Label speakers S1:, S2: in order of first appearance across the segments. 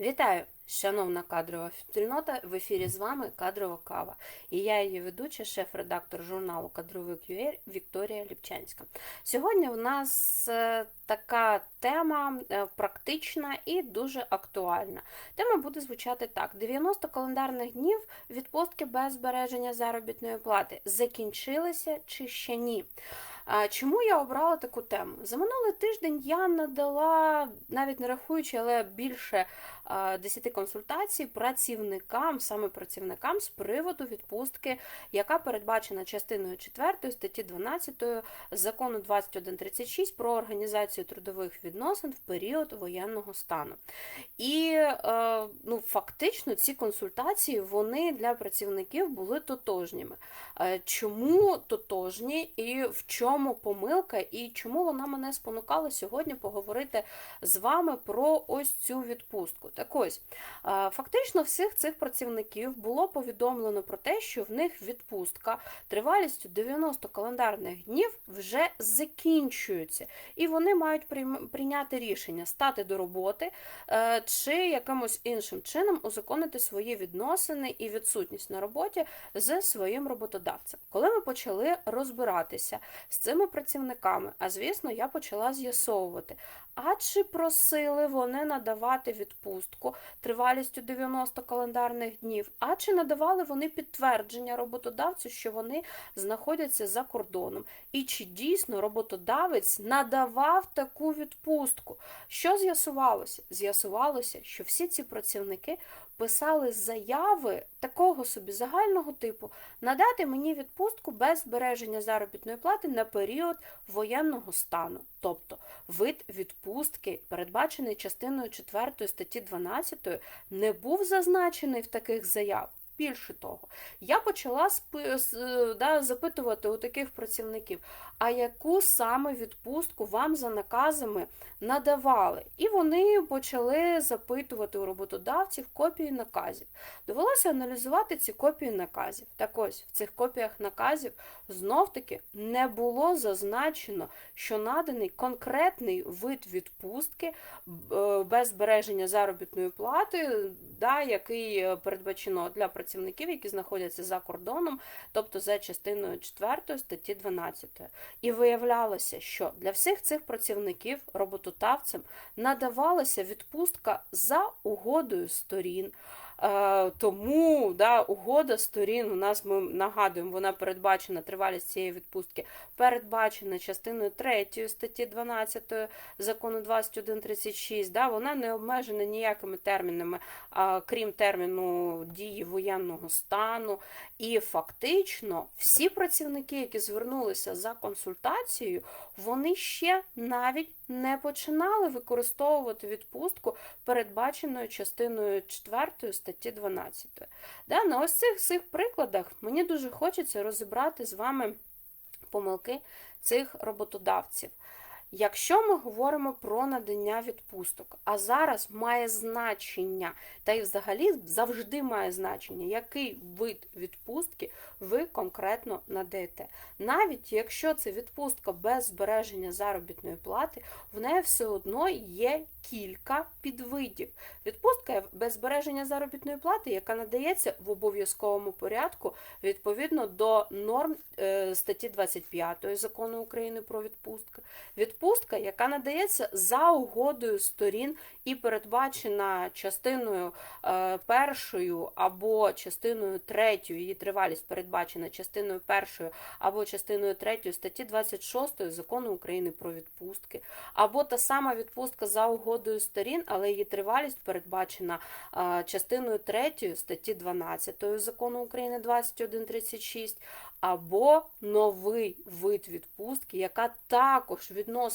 S1: Вітаю, шановна кадрова спільнота. В ефірі з вами Кадрова Кава. І я її ведуча, шеф-редактор журналу Кадровик UA Вікторія Ліпчанська. Сьогодні у нас е, така тема е, практична і дуже актуальна. Тема буде звучати так: 90 календарних днів відпустки без збереження заробітної плати закінчилися чи ще ні? Чому я обрала таку тему? За минулий тиждень я надала, навіть не рахуючи, але більше 10 консультацій працівникам, саме працівникам з приводу відпустки, яка передбачена частиною 4 статті 12 закону 2136 про організацію трудових відносин в період воєнного стану. І е, ну, фактично ці консультації вони для працівників були тотожніми. Е, чому тотожні і в чому помилка, і чому вона мене спонукала сьогодні поговорити з вами про ось цю відпустку? Так ось, фактично, всіх цих працівників було повідомлено про те, що в них відпустка тривалістю 90 календарних днів вже закінчується, і вони мають прийняти рішення стати до роботи е, чи якимось іншим чином узаконити свої відносини і відсутність на роботі з своїм роботодавцем. Коли ми почали розбиратися з цими працівниками, а звісно, я почала з'ясовувати, а чи просили вони надавати відпустку тривалістю 90 календарних днів, а чи надавали вони підтвердження роботодавцю, що вони знаходяться за кордоном? І чи дійсно роботодавець надавав таку відпустку? Що з'ясувалося? З'ясувалося, що всі ці працівники писали заяви такого собі загального типу надати мені відпустку без збереження заробітної плати на період воєнного стану. Тобто вид відпустки, передбачений частиною 4 статті 12, не був зазначений в таких заявах. Більше того, я почала да, запитувати у таких працівників, а яку саме відпустку вам за наказами надавали? І вони почали запитувати у роботодавців копії наказів. Довелося аналізувати ці копії наказів. Так ось в цих копіях наказів знов-таки не було зазначено, що наданий конкретний вид відпустки е, без збереження заробітної плати, да, який передбачено для працівників, які знаходяться за кордоном, тобто за частиною 4 статті 12. І виявлялося, що для всіх цих працівників роботодавцям надавалася відпустка за угодою сторін. Е, тому да, угода сторін у нас ми нагадуємо, вона передбачена тривалість цієї відпустки, передбачена частиною 3 статті 12 закону 2136. Да, Вона не обмежена ніякими термінами, крім терміну дії воєнного стану. І фактично всі працівники, які звернулися за консультацією, вони ще навіть не починали використовувати відпустку, передбаченою частиною 4 статті 12. Да, На ось цих цих прикладах мені дуже хочеться розібрати з вами помилки цих роботодавців. Якщо ми говоримо про надання відпусток, а зараз має значення, та й взагалі завжди має значення, який вид відпустки ви конкретно надаєте. Навіть якщо це відпустка без збереження заробітної плати, в неї все одно є кілька підвидів. Відпустка без збереження заробітної плати, яка надається в обов'язковому порядку відповідно до норм е, статті 25 закону України про відпустку. Відпустка, яка надається за угодою сторін і передбачена частиною е, першою або частиною третьою, її тривалість передбачена частиною першою або частиною третьою статті 26 закону України про відпустки, або та сама відпустка за угодою сторін, але її тривалість передбачена е, частиною третьою статті 12 закону України 2136, або новий вид відпустки, яка також відноситься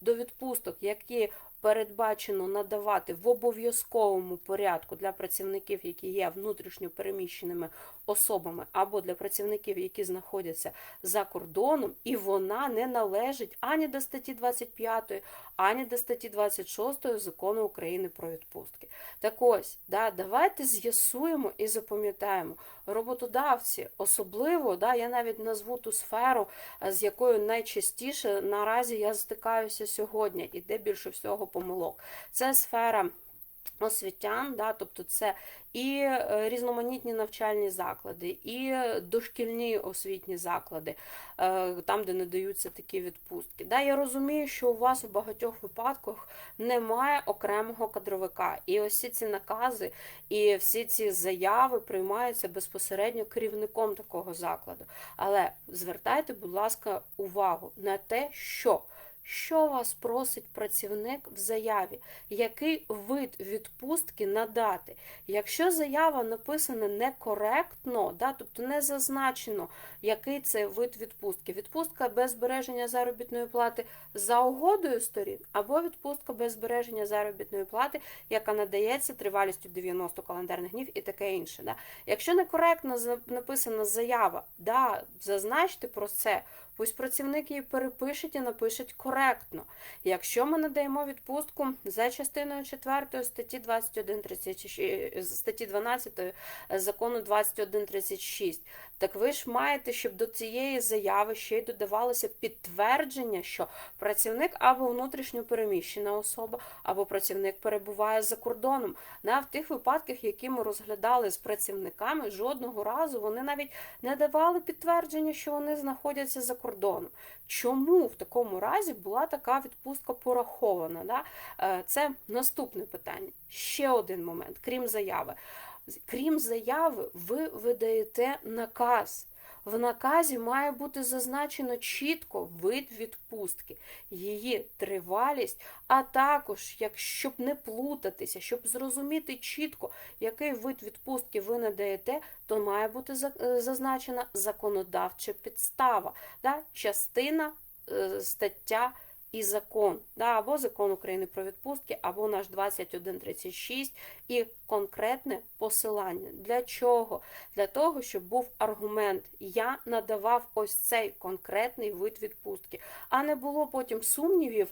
S1: до відпусток, які передбачено надавати в обов'язковому порядку для працівників, які є внутрішньо переміщеними особами, або для працівників, які знаходяться за кордоном, і вона не належить ані до статті 25, ані до статті 26 закону України про відпустки. Так ось, да, давайте з'ясуємо і запам'ятаємо, роботодавці, особливо, да, я навіть назву ту сферу, з якою найчастіше наразі я стикаюся сьогодні, і де більше всього помилок. Це сфера освітян, да, тобто це і е, різноманітні навчальні заклади, і дошкільні освітні заклади, е, там, де надаються такі відпустки. Да, Я розумію, що у вас у багатьох випадках немає окремого кадровика. І ось ці накази і всі ці заяви приймаються безпосередньо керівником такого закладу. Але звертайте, будь ласка, увагу на те, що. Що вас просить працівник в заяві? Який вид відпустки надати? Якщо заява написана некоректно, да, тобто не зазначено, який це вид відпустки, відпустка без збереження заробітної плати за угодою сторін, або відпустка без збереження заробітної плати, яка надається тривалістю 90 календарних днів і таке інше. Да. Якщо некоректно написана заява, да, зазначте про це. Пусть працівник її перепишуть і напишуть коректно. Якщо ми надаємо відпустку за частиною 4 статті 21, статті 12 закону 2136, так ви ж маєте, щоб до цієї заяви ще й додавалося підтвердження, що працівник або внутрішньо переміщена особа, або працівник перебуває за кордоном. На в тих випадках, які ми розглядали з працівниками, жодного разу вони навіть не давали підтвердження, що вони знаходяться за кордоном. Чому в такому разі була така відпустка порахована? Да? Е, це наступне питання. Ще один момент, крім заяви. Крім заяви, ви видаєте наказ. В наказі має бути зазначено чітко вид відпустки, її тривалість, а також, як, щоб не плутатися, щоб зрозуміти чітко, який вид відпустки ви надаєте, то має бути е, зазначена законодавча підстава, да? частина е, стаття і закон, да, або закон України про відпустки, або наш 2136 і конкретне посилання. Для чого? Для того, щоб був аргумент. Я надавав ось цей конкретний вид відпустки, а не було потім сумнівів.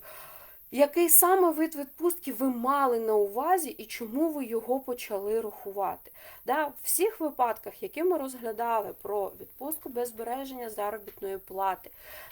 S1: Який саме вид відпустки ви мали на увазі і чому ви його почали рахувати? Да, В всіх випадках, які ми розглядали про відпустку без збереження заробітної плати,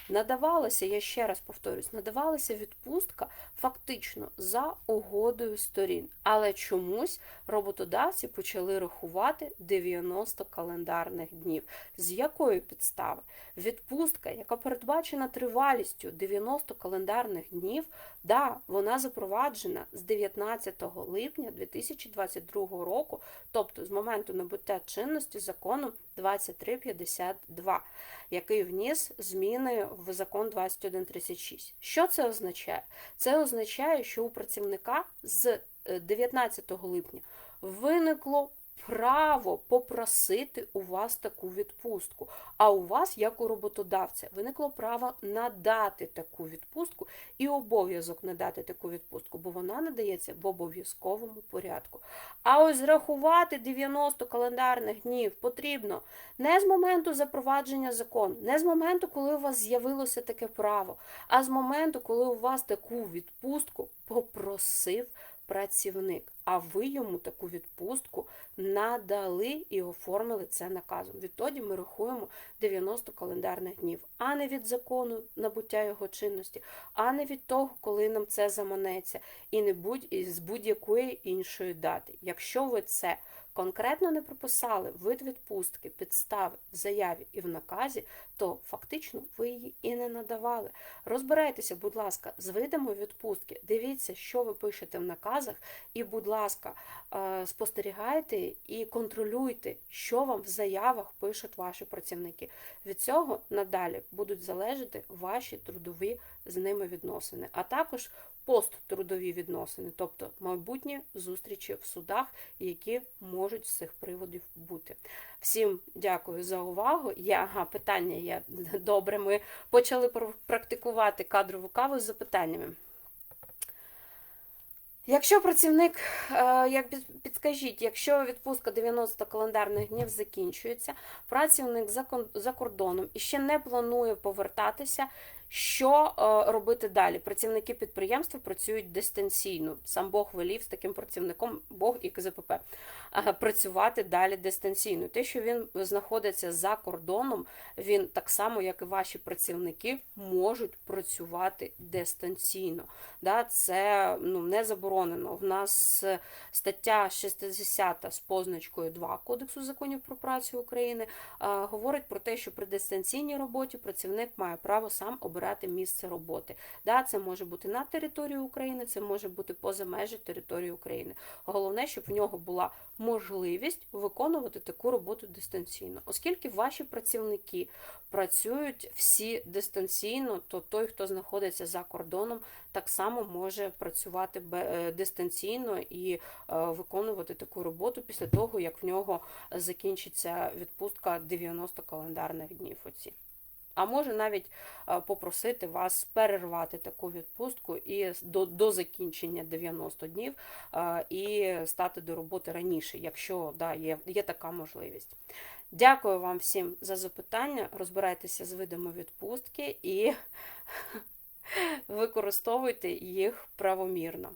S1: надавалася, я ще раз повторюсь, надавалася відпустка фактично за угодою сторін. Але чомусь роботодавці почали рахувати 90 календарних днів. З якої підстави? Відпустка, яка передбачена тривалістю 90 календарних днів, да, вона запроваджена з 19 липня 2022 року, тобто з моменту набуття чинності закону 2352, який вніс зміни в закон 2136. Що це означає? Це означає, що у працівника з 19 е, липня виникло право попросити у вас таку відпустку. А у вас, як у роботодавця, виникло право надати таку відпустку і обов'язок надати таку відпустку, бо вона надається в обов'язковому порядку. А ось зрахувати 90 календарних днів потрібно не з моменту запровадження закону, не з моменту, коли у вас з'явилося таке право, а з моменту, коли у вас таку відпустку попросив працівник, а ви йому таку відпустку надали і оформили це наказом. Відтоді ми рахуємо 90 календарних днів, а не від закону набуття його чинності, а не від того, коли нам це заманеться, і не будь з будь-якої іншої дати. Якщо ви це конкретно не прописали вид відпустки, підстави в заяві і в наказі, то фактично ви її і не надавали. Розбирайтеся, будь ласка, з видами відпустки, дивіться, що ви пишете в наказах, і, будь ласка, е, спостерігайте і контролюйте, що вам в заявах пишуть ваші працівники. Від цього надалі будуть залежати ваші трудові з ними відносини, а також посттрудові відносини, тобто майбутні зустрічі в судах, які можуть з цих приводів бути. Всім дякую за увагу. Я, ага, питання є добре. Ми почали практикувати кадрову каву з запитаннями. Якщо працівник, е, як підскажіть, якщо відпустка 90 календарних днів закінчується, працівник за кордоном і ще не планує повертатися, Що е, робити далі? Працівники підприємства працюють дистанційно. Сам Бог велів з таким працівником, Бог і КЗПП, працювати далі дистанційно. Те, що він знаходиться за кордоном, він так само, як і ваші працівники, можуть працювати дистанційно. Це ну, не заборонено. В нас е, стаття 60 з позначкою 2 Кодексу законів про працю України е, говорить про те, що при дистанційній роботі працівник має право сам обирати місце роботи. Да, Це може бути на території України, це може бути поза межі території України. Головне, щоб в нього була можливість виконувати таку роботу дистанційно, оскільки ваші працівники працюють всі дистанційно, то той, хто знаходиться за кордоном, так само може працювати е, дистанційно і е, виконувати таку роботу після того, як в нього закінчиться відпустка 90 календарних днів. Оці. А може навіть е, попросити вас перервати таку відпустку і до, до закінчення 90 днів е, і стати до роботи раніше, якщо да, є, є така можливість. Дякую вам всім за запитання. Розбирайтеся з видами відпустки і використовуйте їх правомірно.